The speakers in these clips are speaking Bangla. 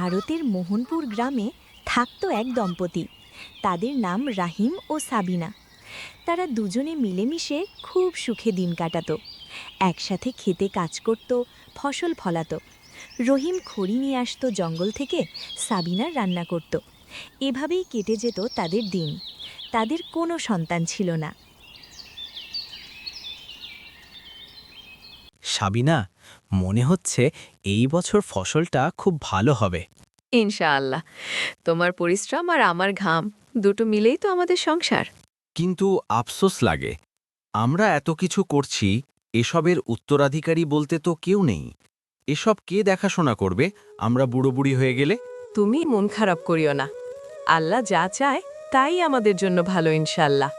ভারতের মোহনপুর গ্রামে থাকতো এক দম্পতি। তাদের নাম রাহিম ও সাবিনা। তারা দুজনে মিলেমিশে খুব সুখে দিন কাটাতো। একসাথে খেতে কাজ করত, ফসল ফলাত। রহিম খড়ি নিয়ে আসতো জঙ্গল থেকে, সাবিনা রান্না করত। এভাবেই কেটে যেত তাদের দিন। তাদের কোনো সন্তান ছিল না। সাবিনা মনে হচ্ছে এই বছর ফসলটা খুব ভালো হবে। ইনশাআল্লাহ। তোমার পরিশ্রম আর আমার ঘাম দুটো মিলেই তো আমাদের সংসার। কিন্তু আফসোস লাগে। আমরা এত কিছু করছি এসবের উত্তরাধিকারী বলতে তো কেউ নেই। এসব কে দেখাশোনা করবে? আমরা বুড়ো বুড়ি হয়ে গেলে? তুমি মন খারাপ করিও না। আল্লাহ যা চায় তাই আমাদের জন্য ভালো ইনশাআল্লাহ।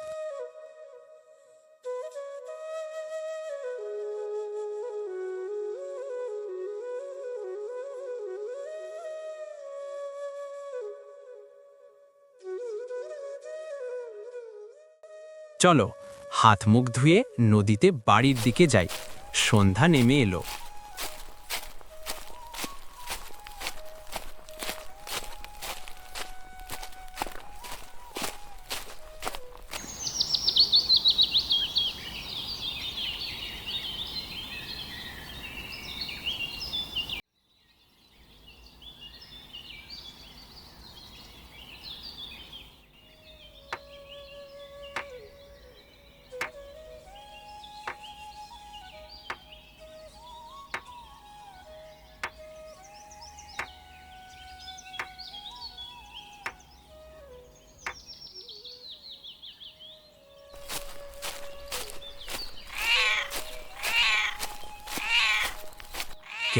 চলো হাত মুখ ধুয়ে নদীতে বাড়ির দিকে যাই। সন্ধ্যা নেমে এলো।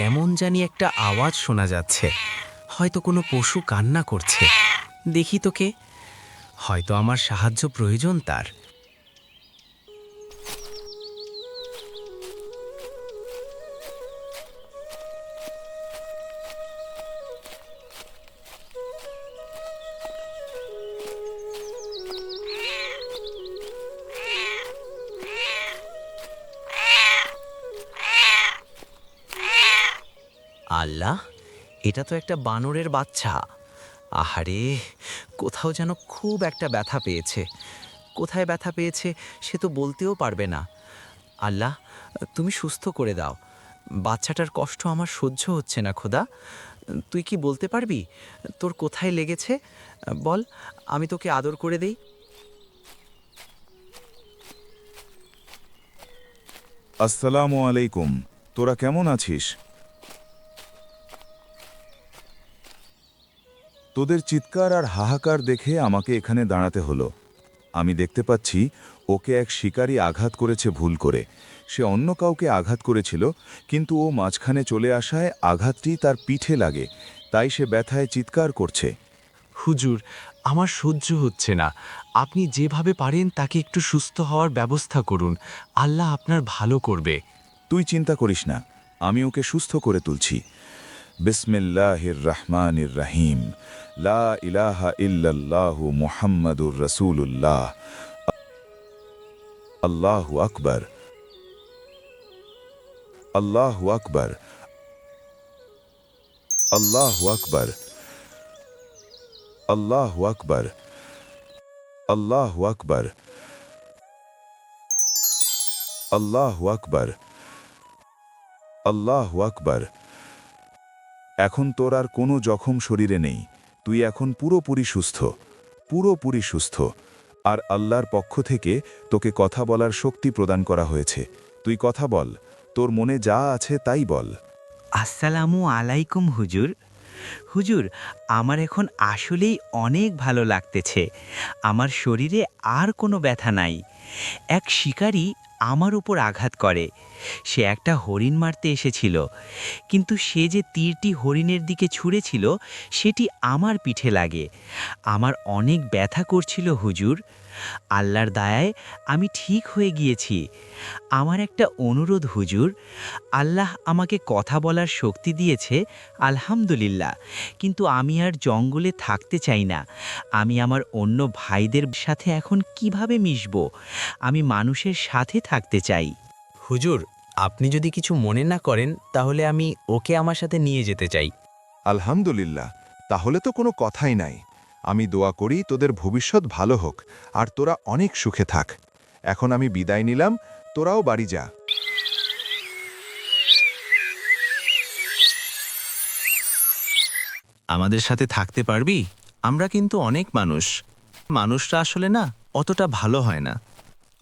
কেমন জানি একটা আওয়াজ শোনা যাচ্ছে। হয়তো কোনো পশু কান্না করছে। দেখি তোকে। হয়তো আমার সাহায্য প্রয়োজন তার। আল্লাহ, এটা তো একটা বানরের বাচ্চা। আহারে, কোথাও যেন খুব একটা ব্যথা পেয়েছে। কোথায় ব্যথা পেয়েছে সে তো বলতেও পারবে না। আল্লাহ, তুমি সুস্থ করে দাও। বাচ্চাটার কষ্ট আমার সহ্য হচ্ছে না, খোদা। তুই কি বলতে পারবি? তোর কোথায় লেগেছে? বল, আমি তোকে আদর করে দেই। আসসালামু আলাইকুম। তোরা কেমন আছিস? তোদের চিৎকার আর হাহাকার দেখে আমাকে এখানে দাঁড়াতে হলো। আমি দেখতে পাচ্ছি ওকে এক শিকারী আঘাত করেছে ভুল করে। সে অন্য কাউকে আঘাত করেছিল কিন্তু ও মাঝখানে চলে আসায় আঘাতটি তার পিঠে লাগে তাই সে ব্যথায় চিৎকার করছে। হুজুর আমার সহ্য হচ্ছে না। আপনি যেভাবে পারেন তাকে একটু সুস্থ হওয়ার ব্যবস্থা করুন। আল্লাহ আপনার ভালো করবে। তুই চিন্তা করিস না আমি ওকে সুস্থ করে তুলছি। বিসমিল্লাহির রহমানির রহিম। লা ইলাহা ইল্লাল্লাহু মুহাম্মাদুর রাসূলুল্লাহ। আল্লাহু আকবার। আল্লাহু আকবার। আল্লাহু আকবার। আল্লাহু আকবার। আল্লাহু আকবার। আল্লাহু আকবার। আল্লাহু আকবার। এখন তোর আর কোনো জখম শরীরে নেই। তুই এখন পুরোপুরি সুস্থ পুরোপুরি সুস্থ। আর আল্লাহর পক্ষ থেকে তোকে কথা বলার শক্তি প্রদান করা হয়েছে। তুই কথা বল, তোর মনে যা আছে তাই বল। আসসালামু আলাইকুম হুজুর। হুজুর, আমার এখন আসলেই অনেক ভালো লাগতেছে। আমার শরীরে আর কোনো ব্যথা নাই। এক শিকারী আমার উপর আঘাত করে। সে একটা হরিণ মারতে এসেছিল। কিন্তু সে যে তীরটি হরিণের দিকে ছুঁড়েছিল, সেটি আমার পিঠে লাগে। আমার অনেক ব্যথা করছিল, হুজুর। আল্লাহর দায়ায় আমি ঠিক হয়ে গিয়েছি। আমার একটা অনুরোধ হুজুর। আল্লাহ আমাকে কথা বলার শক্তি দিয়েছে আলহামদুলিল্লাহ। কিন্তু আমি আর জঙ্গলে থাকতে চাই না। আমি আমার অন্য ভাইদের সাথে এখন কীভাবে মিশব? আমি মানুষের সাথে থাকতে চাই। হুজুর আপনি যদি কিছু মনে না করেন তাহলে আমি ওকে আমার সাথে নিয়ে যেতে চাই। আলহামদুলিল্লাহ তাহলে তো কোনো কথাই নাই। আমি দোয়া করি তোদের ভবিষ্যৎ ভালো হোক আর তোরা অনেক সুখে থাক। এখন আমি বিদায় নিলাম তোরাও বাড়ি যা। আমাদের সাথে থাকতে পারবি? আমরা কিন্তু অনেক মানুষ। মানুষরা আসলে না অতটা ভালো হয় না।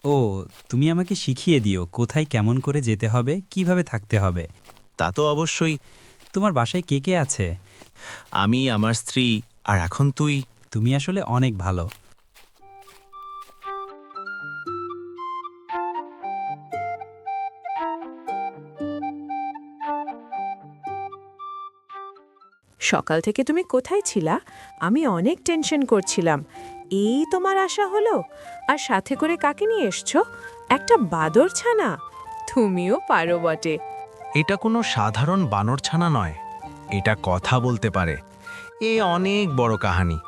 ও তুমি আমাকে শিখিয়ে দিও কোথায় কেমন করে যেতে হবে কীভাবে থাকতে হবে। তা তো অবশ্যই। তোমার বাসায় কে কে আছে? আমি আমার স্ত্রী আর এখন তুই। তুমি আসলে অনেক ভালো। সকাল থেকে তুমি কোথায় ছিলা? আমি অনেক টেনশন করছিলাম। এই তোমার আশা হলো? আর সাথে করে কাকে নিয়ে এসছো? একটা বাদর ছানা? তুমিও পারো বটে। এটা কোনো সাধারণ বানর ছানা নয়। এটা কথা বলতে পারে। এ অনেক বড় কাহানি।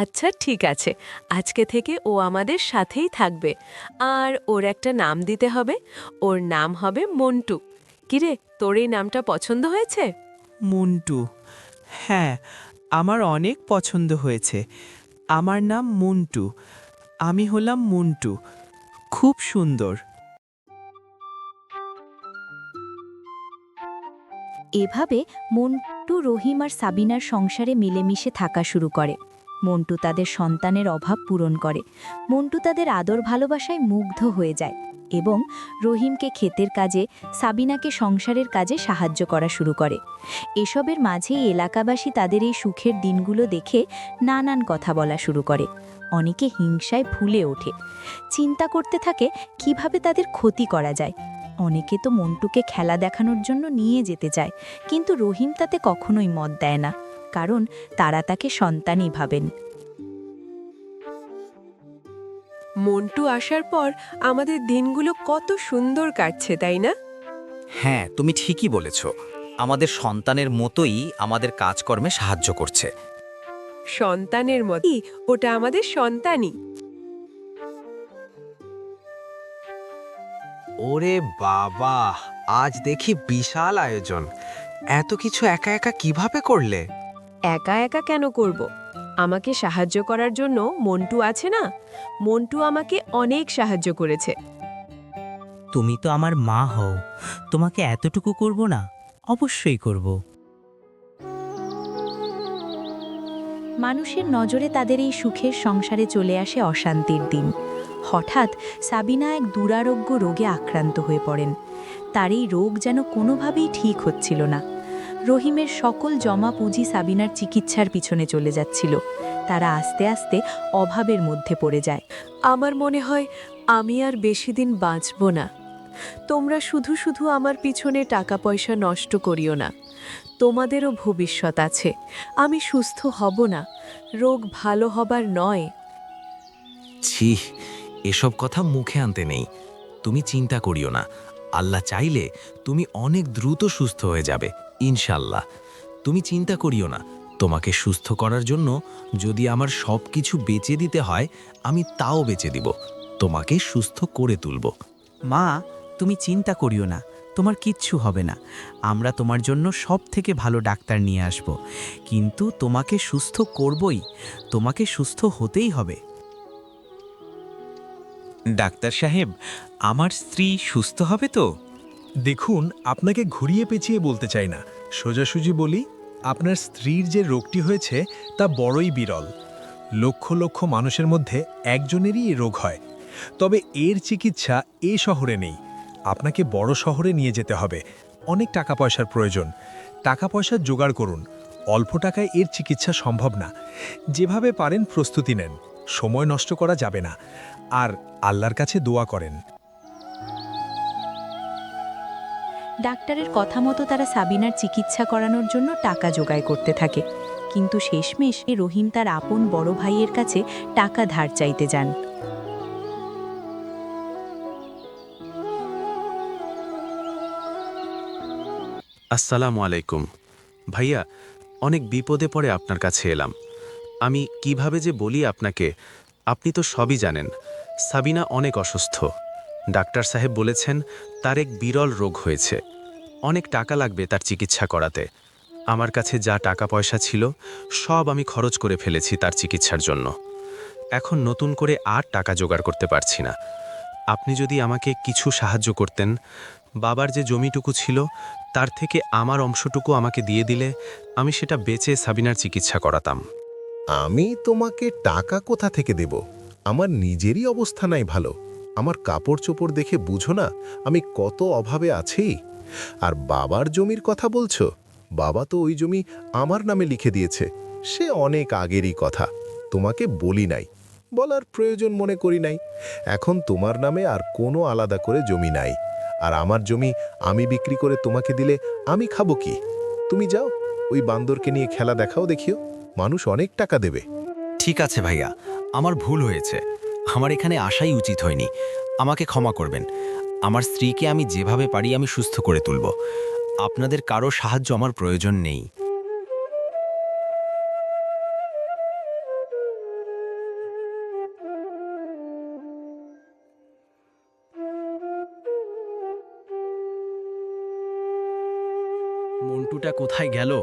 আচ্ছা ঠিক আছে। আজকে থেকে ও আমাদের সাথেই থাকবে। আর ওর একটা নাম দিতে হবে। ওর নাম হবে মন্টু। কিরে তোর এই নামটা পছন্দ হয়েছে? মন্টু। হ্যাঁ আমার অনেক পছন্দ হয়েছে। আমার নাম মন্টু। আমি হলাম মন্টু। খুব সুন্দর। এভাবে মন্টু রহিম আর সাবিনার সংসারে মিলেমিশে থাকা শুরু করে। মন্টু তাদের সন্তানের অভাব পূরণ করে। মন্টু তাদের আদর ভালোবাসায় মুগ্ধ হয়ে যায় এবং রহিমকে ক্ষেতের কাজে, সাবিনাকে সংসারের কাজে সাহায্য করা শুরু করে। এসবের মাঝেই এলাকাবাসী তাদের এই সুখের দিনগুলো দেখে নানান কথা বলা শুরু করে। অনেকে হিংসায় ফুলে ওঠে। চিন্তা করতে থাকে, কীভাবে তাদের ক্ষতি করা যায়? অনেকে তো মন্টুকে খেলা দেখানোর জন্য নিয়ে যেতে চায়, কিন্তু রহিম তাতে কখনোই মত দেয় না। কারণ তারা তাকে সন্তানই ভাবেন। মন্টু আসার পর আমাদের দিনগুলো কত সুন্দর কাটছে তাই না? হ্যাঁ তুমি ঠিকই বলেছ। আমাদের সন্তানের মতোই আমাদের কাজকর্মে সাহায্য করছে। সন্তানের মতো ওটা আমাদের সন্তানই। ওরে বাবা আজ দেখি বিশাল আয়োজন। এত কিছু একা একা কীভাবে করলে? একা একা কেন করব? আমাকে সাহায্য করার জন্য মন্টু আছে না? মন্টু আমাকে অনেক সাহায্য করেছে। তুমি তো আমার মা হও। তোমাকে এতটুকু করব না অবশ্যই করব। মানুষের নজরে তাদের এই সুখের সংসারে চলে আসে অশান্তির দিন। হঠাৎ সাবিনা এক দুরারোগ্য রোগে আক্রান্ত হয়ে পড়েন। তার এই রোগ যেন কোনোভাবেই ঠিক হচ্ছিল না। রহিমের সকল জমা পুঁজি সাবিনার চিকিৎসার পিছনে চলে যাচ্ছিল। তারা আস্তে আস্তে অভাবের মধ্যে পড়ে যায়। আমার মনে হয় আমি আর বেশি দিন বাঁচব না। তোমরা শুধু শুধু আমার পিছনে টাকা পয়সা নষ্ট করিও না। তোমাদেরও ভবিষ্যৎ আছে। আমি সুস্থ হব না। রোগ ভালো হবার নয়। ছি এসব কথা মুখে আনতে নেই। তুমি চিন্তা করিও না। আল্লাহ চাইলে তুমি অনেক দ্রুত সুস্থ হয়ে যাবে। ইনশাল্লাহ। তুমি চিন্তা করিও না। তোমাকে সুস্থ করার জন্য যদি আমার সব কিছু বেচে দিতে হয় আমি তাও বেচে দিব। তোমাকে সুস্থ করে তুলব। মা তুমি চিন্তা করিও না। তোমার কিচ্ছু হবে না। আমরা তোমার জন্য সব থেকে ভালো ডাক্তার নিয়ে আসব। কিন্তু তোমাকে সুস্থ করবই। তোমাকে সুস্থ হতেই হবে। ডাক্তার সাহেব আমার স্ত্রী সুস্থ হবে তো? দেখুন, আপনাকে ঘুরিয়ে পেঁচিয়ে বলতে চাই না। সোজাসুজি বলি, আপনার স্ত্রীর যে রোগটি হয়েছে, তা বড়ই বিরল। লক্ষ লক্ষ মানুষের মধ্যে একজনেরই এ রোগ হয়। তবে এর চিকিৎসা এ শহরে নেই। আপনাকে বড় শহরে নিয়ে যেতে হবে। অনেক টাকা পয়সার প্রয়োজন। টাকা পয়সা জোগাড় করুন। অল্প টাকায় এর চিকিৎসা সম্ভব না। যেভাবে পারেন প্রস্তুতি নেন। সময় নষ্ট করা যাবে না। আর আল্লাহর কাছে দোয়া করেন। ডাক্তারের কথা মতো তারা সাবিনার চিকিৎসা করানোর জন্য টাকা জোগাড় করতে থাকে। কিন্তু শেষমেশ রহিম তার আপন বড় ভাইয়ের কাছে টাকা ধার চাইতে যান। আসসালামু আলাইকুম। ভাইয়া, অনেক বিপদে পড়ে আপনার কাছে এলাম। আমি কীভাবে যে বলি আপনাকে, আপনি তো সবই জানেন। সাবিনা অনেক অসুস্থ। ডাক্তার সাহেব বলেছেন, তার এক বিরল রোগ হয়েছে। অনেক টাকা লাগবে তার চিকিৎসা করাতে। আমার কাছে যা টাকা পয়সা ছিল, সব আমি খরচ করে ফেলেছি তার চিকিৎসার জন্য। এখন নতুন করে আর টাকা জোগাড় করতে পারছি না। আপনি যদি আমাকে কিছু সাহায্য করতেন, বাবার যে জমিটুকু ছিল, তার থেকে আমার অংশটুকু আমাকে দিয়ে দিলে আমি সেটা বেচে সাবিনার চিকিৎসা করাতাম। আমি তোমাকে টাকা কোথা থেকে দেব? আমার নিজেরই অবস্থা নাই ভালো। আমার কাপড় চোপড় দেখে বুঝো না, আমি কত অভাবে আছি। আর বাবার জমির কথা বলছো? বাবা তো ওই জমি আমার নামে লিখে দিয়েছে। সে অনেক আগেরই কথা। তোমাকে বলি নাই। বলার প্রয়োজন মনে করি নাই। এখন তোমার নামে আর কোনো আলাদা করে জমি নাই। আর আমার জমি আমি বিক্রি করে তোমাকে দিলে আমি খাব কি? তুমি যাও, ওই বান্দরকে নিয়ে খেলা দেখাও দেখিও। মানুষ অনেক টাকা দেবে। ঠিক আছে ভাইয়া, আমার ভুল হয়েছে। আমার এখানে আসাই উচিত হয়নি। আমাকে ক্ষমা করবেন। আমার স্ত্রীকে আমি যেভাবে পারি আমি সুস্থ করে তুলব। আপনাদের কারও সাহায্য আমার প্রয়োজন নেই। মন্টুটা কোথায় গেল?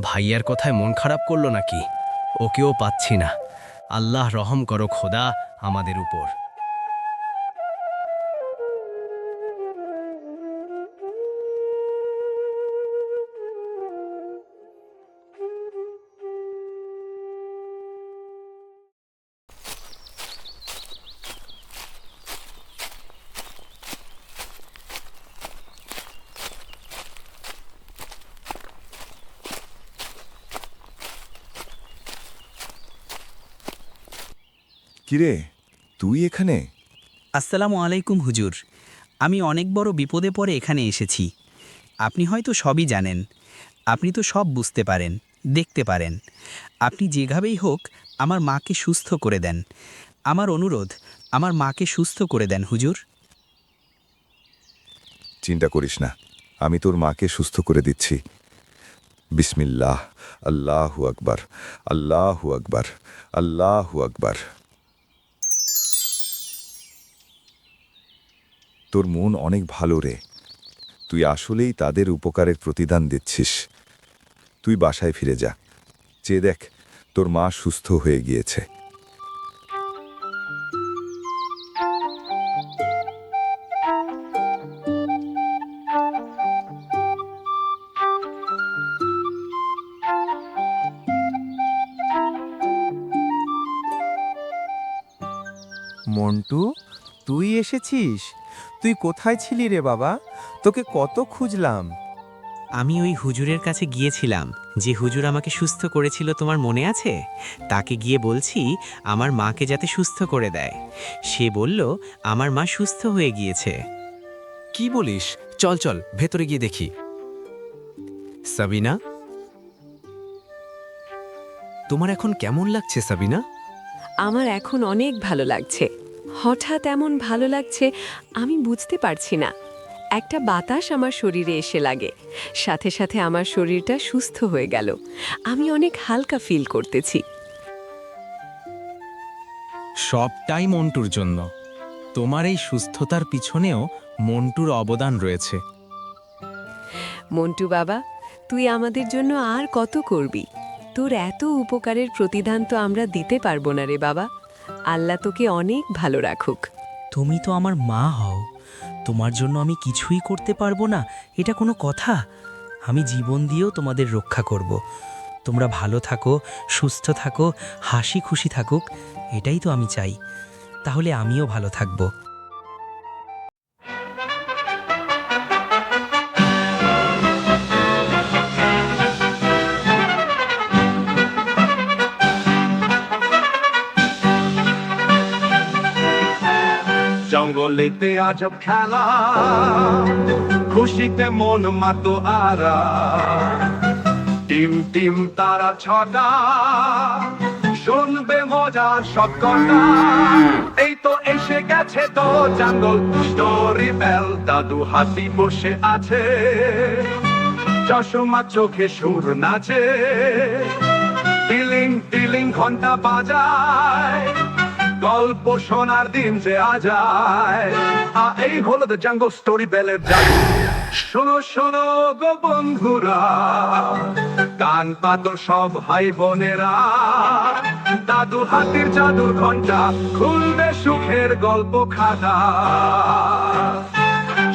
ভাইয়ার কথায় মন খারাপ করল নাকি? ওকেও পাচ্ছি না। আল্লাহ রহম করো খোদা আমাদের উপর। কিরে তুই এখানে? আসসালামু আলাইকুম হুজুর। আমি অনেক বড় বিপদে পড়ে এখানে এসেছি। আপনি হয়তো সবই জানেন। আপনি তো সব বুঝতে পারেন দেখতে পারেন। আপনি যেভাবেই হোক আমার মাকে সুস্থ করে দেন। আমার অনুরোধ আমার মাকে সুস্থ করে দেন হুজুর। চিন্তা করিস না আমি তোর মাকে সুস্থ করে দিচ্ছি। বিসমিল্লাহ আল্লাহু আকবার আল্লাহু আকবার আল্লাহু আকবার। তোর মন অনেক ভালো রে। তুই আসলেই তাদের উপকারের প্রতিদান দিচ্ছিস। তুই বাসায় ফিরে যা। চেয়ে দেখ, তোর মা সুস্থ হয়ে গিয়েছে। মন্টু, তুই এসেছিস? তুই কোথায় ছিলি রে বাবা? তোকে কত খুঁজলাম। আমি ওই হুজুরের কাছে গিয়েছিলাম। যে হুজুর আমাকে সুস্থ করেছিল তোমার মনে আছে? তাকে গিয়ে বলছি আমার মাকে যাতে সুস্থ করে দেয়। সে বলল আমার মা সুস্থ হয়ে গিয়েছে। কি বলিস? চল চল ভেতরে গিয়ে দেখি। সাবিনা? তোমার এখন কেমন লাগছে সাবিনা? আমার এখন অনেক ভালো লাগছে। হঠাৎ এমন ভালো লাগছে আমি বুঝতে পারছি না। একটা বাতাস আমার শরীরে এসে লাগে। সাথে সাথে আমার শরীরটা সুস্থ হয়ে গেল। আমি অনেক হালকা ফিল করতেছি। সবটাই মন্টুর জন্য। তোমার এই সুস্থতার পিছনেও মন্টুর অবদান রয়েছে। মন্টু বাবা তুই আমাদের জন্য আর কত করবি? তোর এত উপকারের প্রতিদান তো আমরা দিতে পারব না রে বাবা। আল্লাহ তোকে অনেক ভালো রাখুক। তুমি তো আমার মা হও, তোমার জন্য আমি কিছুই করতে পারব না, এটা কোনো কথা? আমি জীবন দিয়েও তোমাদের রক্ষা করব। তোমরা ভালো থাকো, সুস্থ থাকো, হাসি খুশি থাকুক, এটাই তো আমি চাই। তাহলে আমিও ভালো থাকব। জঙ্গলেতে আজব খেলা। খুশিতে মন মাতো আরা। টিম টিম, তারা ছটা। শুনবে মজার সব কথা এই তো এসে গেছে তো জঙ্গল। স্টোরি বেল, দাদু হাসি বসে আছে। চশমা চোখে সুর নাচে। টিলিং টিলিং, ঘণ্টা বাজায়। গল্প শোনার দিন যে আজায় এই হলো দ্য জাঙ্গল স্টোরি বেলের জাদু শোনো শোনো গো বন্ধুরা, কান পাতর সব ভাই বোনেরা, দাদু হাতির জাদুর ঘণ্টা খুলবে সুখের গল্প খাতা।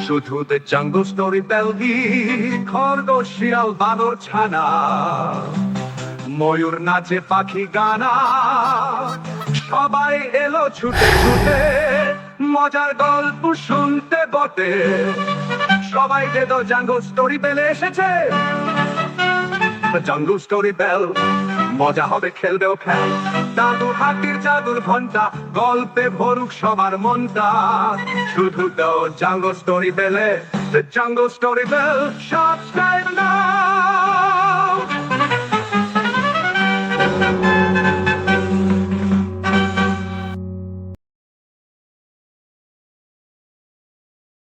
শুধু দ্য জাঙ্গল স্টোরি বেলবি খরগোশ, শিয়াল, বানর, ছানা, ময়ূর নাচে পাখি গানা সবাই এলো ছুটে ছুটে, মজার গল্প শুনতে বটে। সবাই যে তো জাঙ্গল স্টোরি বেলে এসেছে। জাঙ্গল স্টোরি বেল মজা হবে, খেলবেও খেল। দাদু হাতির জাদুর ঘণ্টা গল্পে ভরুক সবার মনটা। শুধু তো জাঙ্গল স্টোরি বেলে জাঙ্গল স্টোরি বেল সাবস্ক্রাইব